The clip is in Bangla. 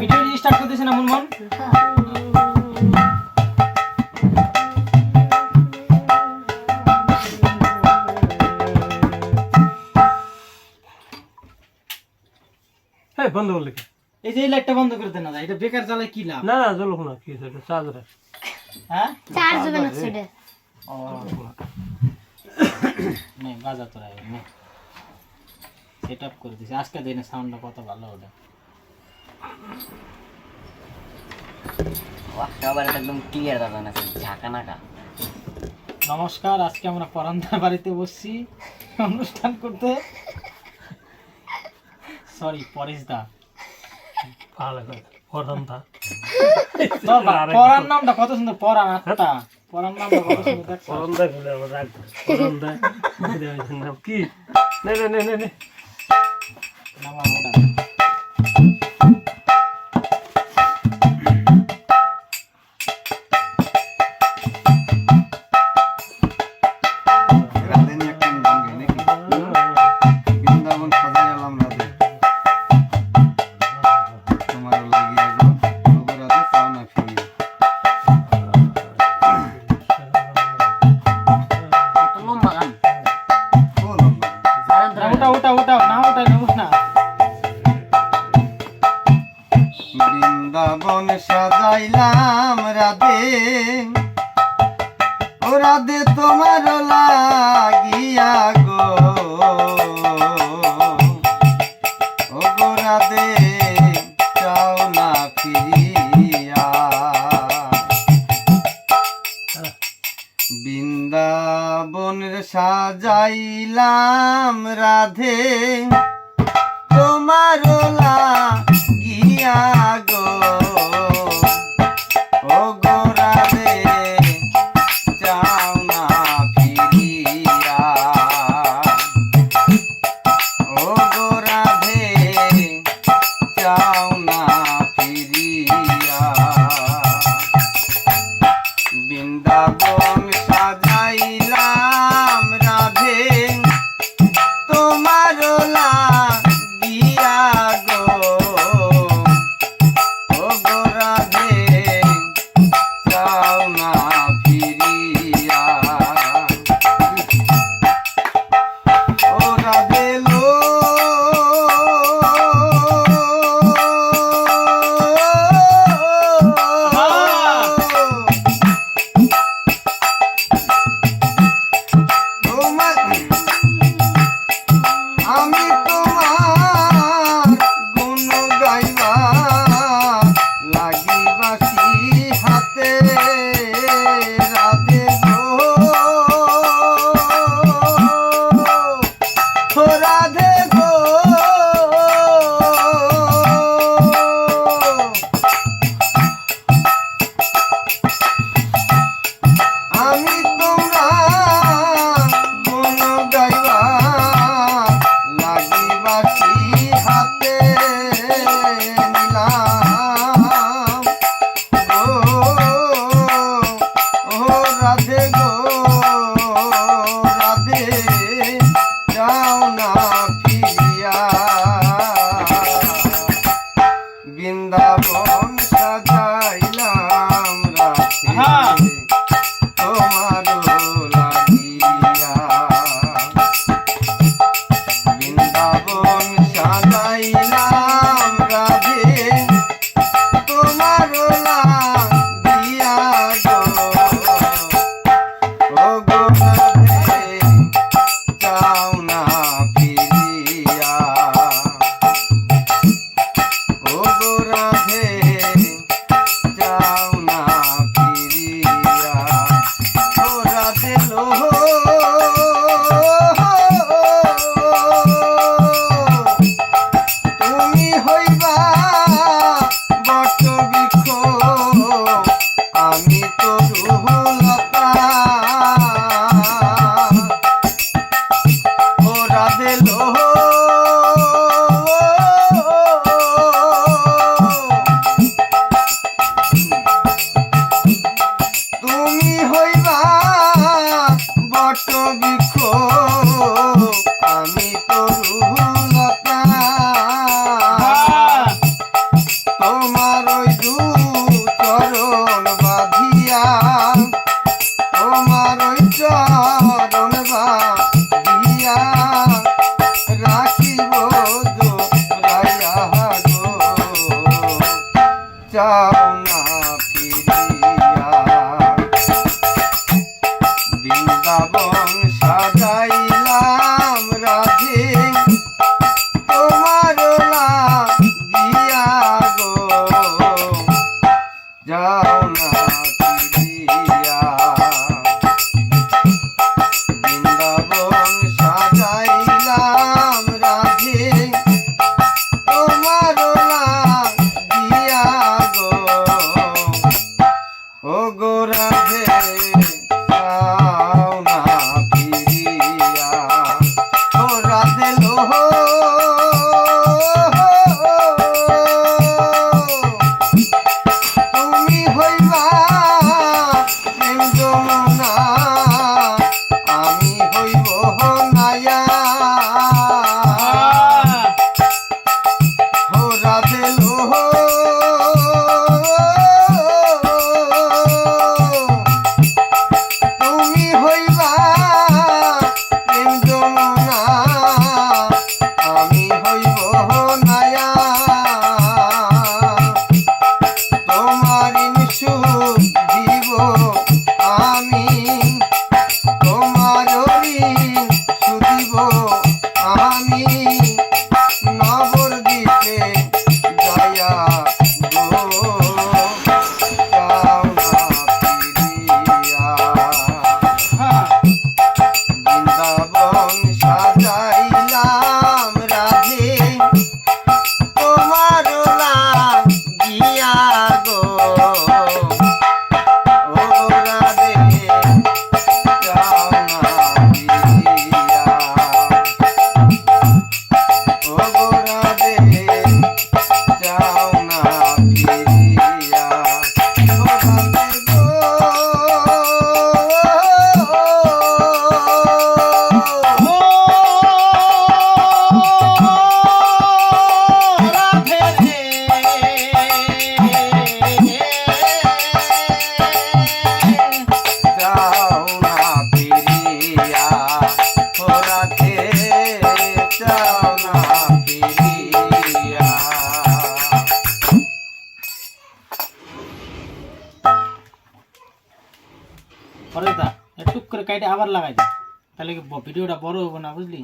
ভিডিও স্টার্ট করতেছে না মুনমন হ্যাঁ বন্ধ করলে এই যে এই লাইটটা বন্ধ করে দেন না এটা বেকার চালায় কি লাভ? না না জ্বলুক না কি চার্জার হ্যাঁ? চার্জ হবে না সেটা। ও। নে বাজা তোরা নে। সেট আপ করে দিছি। আজকে দিনে সাউন্ডটা কত ভালো ওটা একদম ক্লিয়ার দাদা না ঝাঁকা নাকা। নমস্কার আজকে আমরা পরান্দার বাড়িতে বসছি। অনুষ্ঠান করতে। সরি পরেশ দা ভালো করে পরার নামটা কত সুন্দর পরান আত্মা। পরার নামটা কত সুন্দর কি? নে নে নে নে। ওটা ওটা ওটা না ওটা না ওটা না। বৃন্দাবন সাজাইলাম রাধে। ও রাধে তোমার লাগিয়া গো। রাধে তোমার গিয়া তোমার রাধে রাধে কাইটে আবার লাগাই দে। তাহলে কি ভিডিওটা বড় হব না বুঝলি?